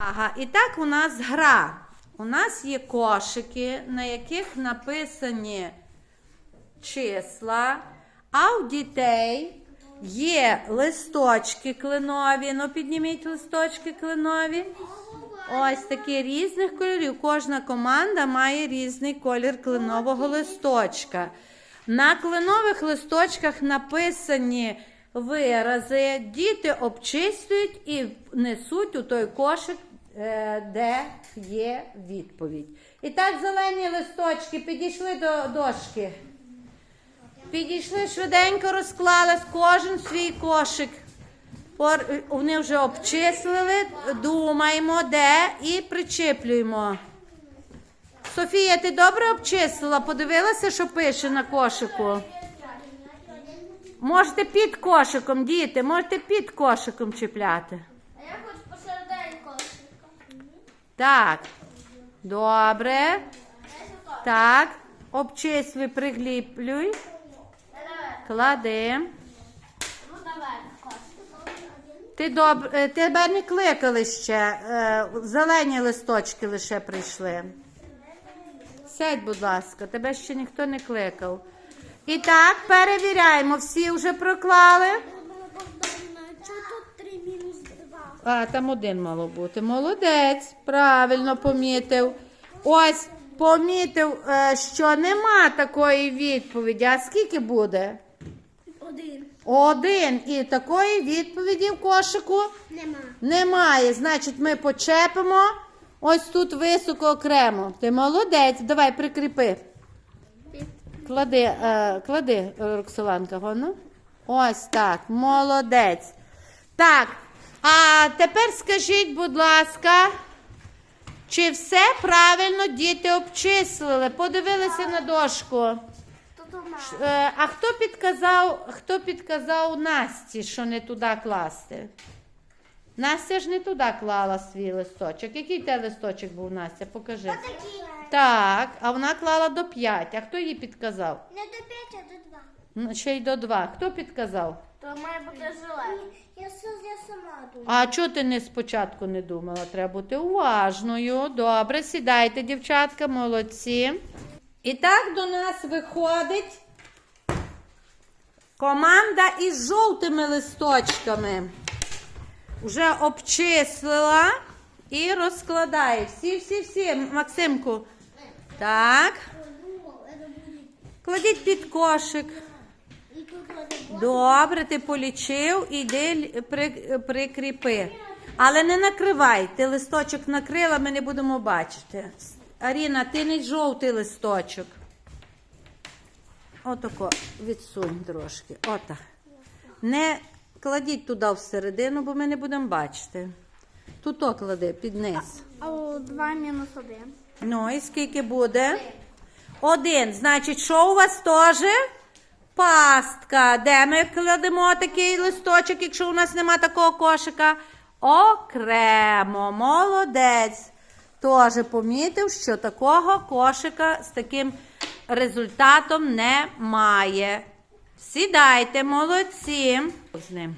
Ага, і так у нас гра. У нас є кошики, на яких написані числа, а у дітей є листочки кленові. Ну, підніміть листочки кленові. Ось такі різних кольорів. Кожна команда має різний колір кленового листочка. На кленових листочках написані вирази. Діти обчислюють і несуть у той кошик, де є відповідь. І так, зелені листочки підійшли до дошки. Підійшли швиденько, розклали кожен свій кошик. Вони вже обчислили, думаємо, де і причеплюємо. Софія, ти добре обчислила? Подивилася, що пише на кошику? Можете під кошиком, діти, можете під кошиком чіпляти. А я хочу посередині кошика. Так. Добре. Так. Обчислюй, пригліплюй. Клади. Ти доб... е, Тебе не кликали ще. е, Зелені листочки лише прийшли. Сядь, будь ласка, тебе ще ніхто не кликав. І так, перевіряємо. Всі вже проклали. Чого тут 3 мінус 2? А, там один мало бути. Молодець, правильно помітив. Ось помітив, е, що нема такої відповіді. А скільки буде? 1. Один. І такої відповіді в кошику Нема. немає. Значить, ми почепимо ось тут високо окремо. Ти молодець. Давай прикріпи. Клади, е, клади, Роксоланка, гону. Ось так, молодець. Так, а тепер скажіть, будь ласка, чи все правильно діти обчислили? Подивилися на дошку. Е, а хто підказав, хто підказав Насті, що не туди класти? Настя ж не туди клала свій листочок. Який те листочок був Настя? Покажи. Такі. Так, а вона клала до 5. А хто їй підказав? Не до 5, а до 2. Ну, Ще й до 2. Хто підказав? То має бути зелений. Я, я сама думаю. А чого ти не спочатку не думала? Треба бути уважною. Добре, сідайте, дівчатка, молодці. І так до нас виходить команда із жовтими листочками. Вже обчислила і розкладає. Всі, всі, всі. Максимку. Так. Кладіть під кошик. І тут Добре, ти полічив, іди прикріпи. Але не накривай. Ти листочок накрила, ми не будемо бачити. Аріна, ти не жовтий листочок. Отако, відсунь трошки. Отак. Не кладіть туди всередину, бо ми не будемо бачити. Тут о клади, під низ. А 2 мінус 1. Ну і скільки буде? Один. Значить, що у вас теж? Пастка. Де ми кладемо такий листочок, якщо у нас нема такого кошика? Окремо. Молодець. Теж помітив, що такого кошика з таким результатом немає. Сідайте, молодці. З ним.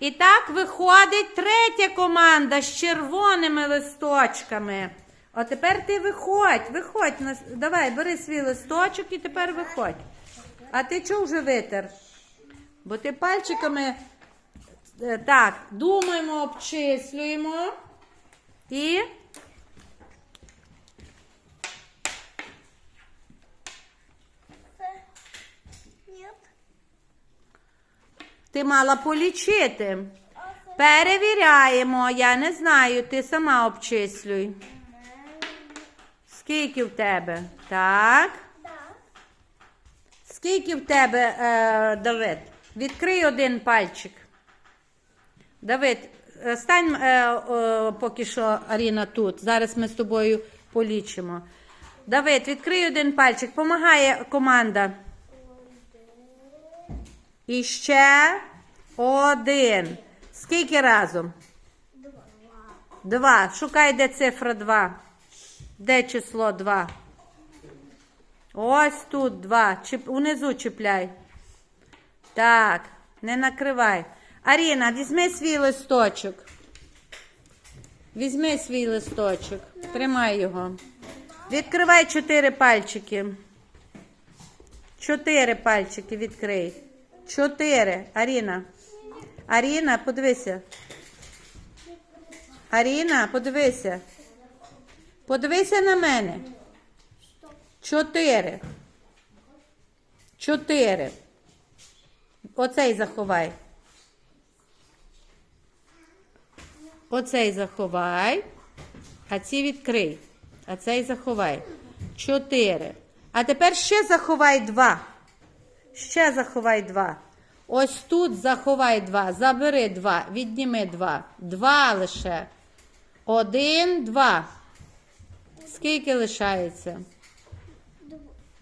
І так виходить третя команда з червоними листочками. А тепер ти виходь, виходь. Давай, бери свій листочок і тепер виходь. А ти чого вже витер? Бо ти пальчиками е, так, думаємо, обчислюємо. І ти мала полічити. Перевіряємо. Я не знаю, ти сама обчислюй. Скільки в тебе? Так. Скільки в тебе, е, Давид? Відкрий один пальчик. Давид, е, стань е, е, поки що Аріна тут. Зараз ми з тобою полічимо. Давид, відкрий один пальчик. Помагає команда. І ще один. Скільки разом? Два. Шукай, де цифра два. Де число два? Ось тут два. Чіп... Унизу чіпляй. Так, не накривай. Аріна, візьми свій листочок. Візьми свій листочок, тримай його. Відкривай чотири пальчики. Чотири пальчики відкрий. Чотири. Аріна. Аріна, подивися. Аріна, подивися. Подивися на мене. Чотири. Чотири. Оцей заховай. Оцей заховай. А ці відкрий. А цей заховай. Чотири. А тепер ще заховай два. Ще заховай два. Ось тут заховай два. Забери два. Відніми два. Два лише. Один, два. Скільки лишається?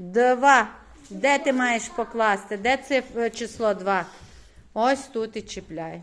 Два. Де ти маєш покласти? Де це число два? Ось тут і чіпляй.